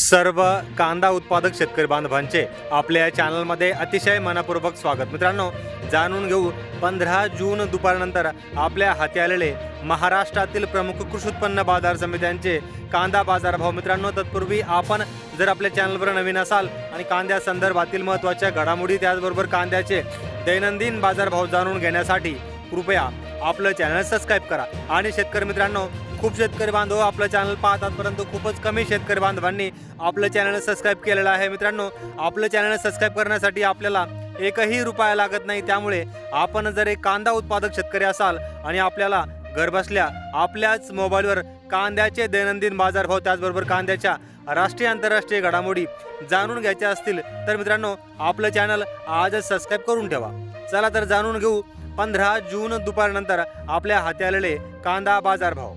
सर्व कांदा उत्पादक शेतकरी बांधवांचे आपल्या या चॅनलमध्ये अतिशय मनपूर्वक स्वागत. मित्रांनो जाणून घेऊ पंधरा जून दुपारनंतर आपल्या हाती आलेले महाराष्ट्रातील प्रमुख कृषी उत्पन्न बाजार समित्यांचे कांदा बाजारभाव. मित्रांनो तत्पूर्वी आपण जर आपल्या चॅनलवर नवीन असाल आणि कांद्या संदर्भातील महत्त्वाच्या घडामोडी त्याचबरोबर कांद्याचे दैनंदिन बाजारभाव जाणून घेण्यासाठी कृपया आपलं चॅनल सबस्क्राईब करा. आणि शेतकरी मित्रांनो खूप शेतकरी बांधव आपलं चॅनल पाहतात परंतु खूपच कमी शेतकरी बांधवांनी आपलं चॅनल सबस्क्राईब केलेलं आहे मित्रांनो. आपलं चॅनल सबस्क्राईब करण्यासाठी आपल्याला एकही रुपया लागत नाही. त्यामुळे आपण जर एक कांदा उत्पादक शेतकरी असाल आणि आपल्याला घरबसल्या आपल्याच मोबाईलवर कांद्याचे दैनंदिन बाजारभाव त्याचबरोबर कांद्याच्या राष्ट्रीय आंतरराष्ट्रीय घडामोडी जाणून घ्यायच्या असतील तर मित्रांनो आपलं चॅनल आजच सबस्क्राईब करून ठेवा. चला तर जाणून घेऊ पंधरा जून दुपारनंतर आपल्या हाती आलेले कांदा बाजारभाव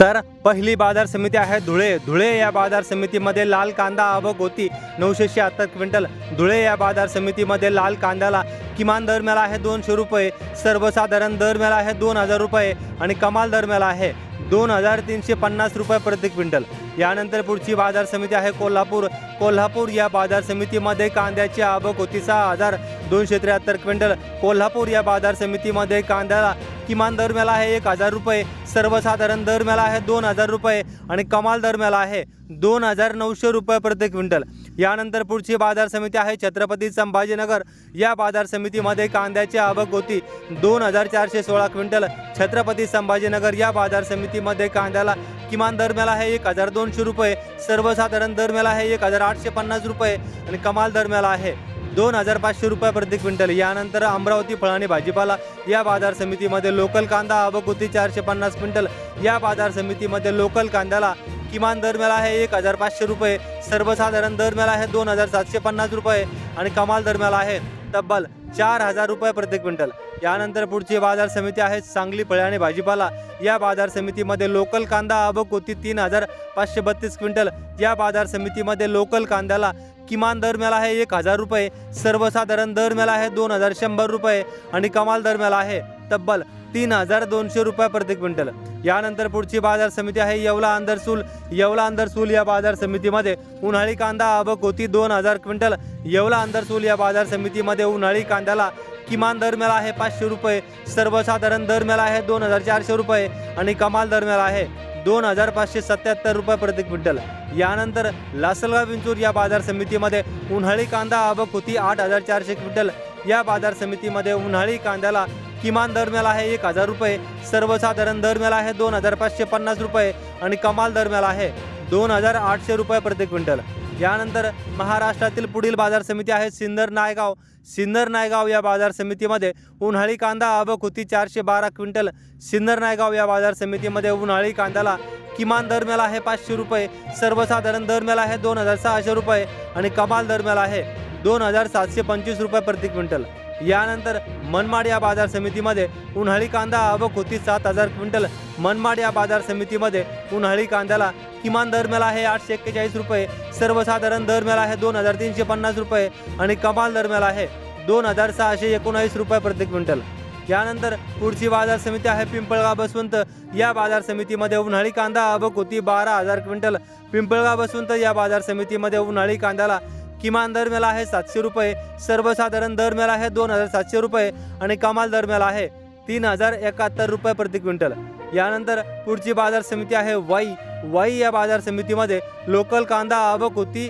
तर पहिली बाजार समिती आहे धुळे. धुळे या बाजार समितीमध्ये लाल कांदा आवक होती. नऊशे शहात्तर क्विंटल. धुळे या बाजार समितीमध्ये लाल कांद्याला किमान दर मिळाला आहे दोनशे रुपये. सर्वसाधारण दर मिळाला आहे दोन हजार रुपये आणि कमाल दर मिळाला आहे दोन हजार तीनशे पन्नास रुपये प्रति क्विंटल. यानंतर पुढची बाजार समिती आहे कोल्हापूर. कोल्हापूर या बाजार समितीमध्ये कांद्याची आवक होती सहा हजार दोनशे त्र्याहत्तर क्विंटल. कोल्हापूर या बाजार समितीमध्ये कांद्याला किमान दर मिळाला आहे एक हजार रुपये सर्वसाधारण दर मिळाला आहे दोन हजार रुपये आणि कमाल दर मिळाला आहे दोन हजार नऊशे रुपये प्रति क्विंटल. यानंतर पुढची बाजार समिती आहे छत्रपती संभाजीनगर. या बाजार समितीमध्ये कांद्याची आवक होती दोन हजार चारशे सोळा क्विंटल. छत्रपती संभाजीनगर या बाजार समितीमध्ये कांद्याला किमान दर मिळाला आहे एक हजार दोनशे रुपये सर्वसाधारण दर मिळाला आहे एक हजार आठशे पन्नास रुपये आणि कमाल दर मिळाला आहे दोन हजार पाचशे रुपये प्रति क्विंटल. यानंतर अमरावती फळ आणि भाजीपाला या बाजार समितीमध्ये लोकल कांदा आवक चारशे पन्नास क्विंटल. या बाजार समितीमध्ये लोकल कांद्याला किमान दर मिळाला आहे एक हजार पाचशे रुपये. सर्वसाधारण दर मिळाला आहे दोन हजार सातशे पन्नास रुपये आणि कमाल दर मिळाला आहे तब्बल चार हजार रुपये प्रति क्विंटल. यानंतर पुढची बाजार समिती आहे सांगली फळे आणि भाजीपाला. या बाजार समितीमध्ये लोकल कांदा आवक होती तीन हजार पाचशे बत्तीस क्विंटल. या बाजार समितीमध्ये लोकल कांद्याला किमान दर मिळाला आहे एक हजार रुपये सर्वसाधारण दर मिळाला आहे दोन हजार शंभर रुपये आणि कमाल दर मिळाला आहे तब्बल तीन हजार दोनशे रुपये प्रति क्विंटल. यानंतर पुढची बाजार समिती आहे येवला अंदरसूल येवला अंदरसूल या बाजार समितीमध्ये उन्हाळी कांदा आवक होती दोन हजार क्विंटल. येवला अंधरसूल या बाजार समितीमध्ये उन्हाळी कांद्याला किमान दर मिळाला आहे पाचशे रुपये सर्वसाधारण दर मिळाला आहे दोन हजार चारशे रुपये आणि कमाल दर मिळाला आहे. दोन हजार पाचशे सत्याहत्तर रुपये प्रति क्विंटल. यानंतर लासलगाव विंचूर या बाजार समितीमध्ये उन्हाळी कांदा आवक होती आठ हजार चारशे क्विंटल. या बाजार समितीमध्ये उन्हाळी कांद्याला किमान दर मिळाला आहे एक हजार रुपये सर्वसाधारण दर मिळाला आहे दोन हजार पाचशे पन्नास रुपये आणि कमाल दर मिळाला आहे दोन हजार आठशे रुपये प्रति क्विंटल. यानंतर महाराष्ट्रातील पुढील बाजार समिती आहे सिन्नर नायगाव. सिन्नर नायगाव या बाजार समितीमध्ये उन्हाळी कांदा आवक होती चारशे बारा क्विंटल. सिन्नर नायगाव या बाजार समितीमध्ये उन्हाळी कांद्याला किमान दर मिळाला आहे पाचशे रुपये सर्वसाधारण दर मिळाला आहे दोन हजार सहाशे रुपये आणि कमाल दर मिळाला आहे दोन हजार सातशे पंचवीस रुपये प्रति क्विंटल. यानंतर मनमाड या बाजार समितीमध्ये उन्हाळी कांदा आवक होती. सात हजार क्विंटल मनमाड या बाजार समितीमध्ये उन्हाळी कांद्याला किमान दर मिळाला आहे आठशे एक्केचाळीस रुपये. सर्वसाधारण दर मिळाला आहे दोन हजार तीनशे पन्नास रुपये आणि कमाल दर मिळाला आहे दोन हजार सहाशे एकोणावीस रुपये प्रति क्विंटल. यानंतर पुढची बाजार समिती आहे पिंपळगाव बसवंत. या बाजार समितीमध्ये उन्हाळी कांदा आवक होती बारा हजार क्विंटल. पिंपळगाव बसवंत या बाजार समितीमध्ये उन्हाळी कांद्याला किमान दर मेला आहे सातशे रुपये सर्वसाधारण दर मेला आहे दोन हजार सातशे रुपये आणि कमाल दर मेला आहे तीन हजार एकाहत्तर रुपये प्रति क्विंटल. यानंतर पुढची बाजार समिती आहे वाई. वाई या बाजार समितीमध्ये लोकल कांदा आवक होती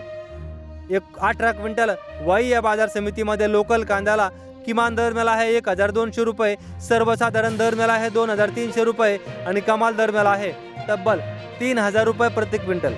एक अठरा क्विंटल. वाई या बाजार समितीमध्ये लोकल कांद्याला किमान दर मेला आहे एक हजार दोनशे रुपये सर्वसाधारण दर मेला आहे दोन हजार तीनशे रुपये आणि कमाल दर मेला आहे तब्बल तीन हजार रुपये प्रति क्विंटल.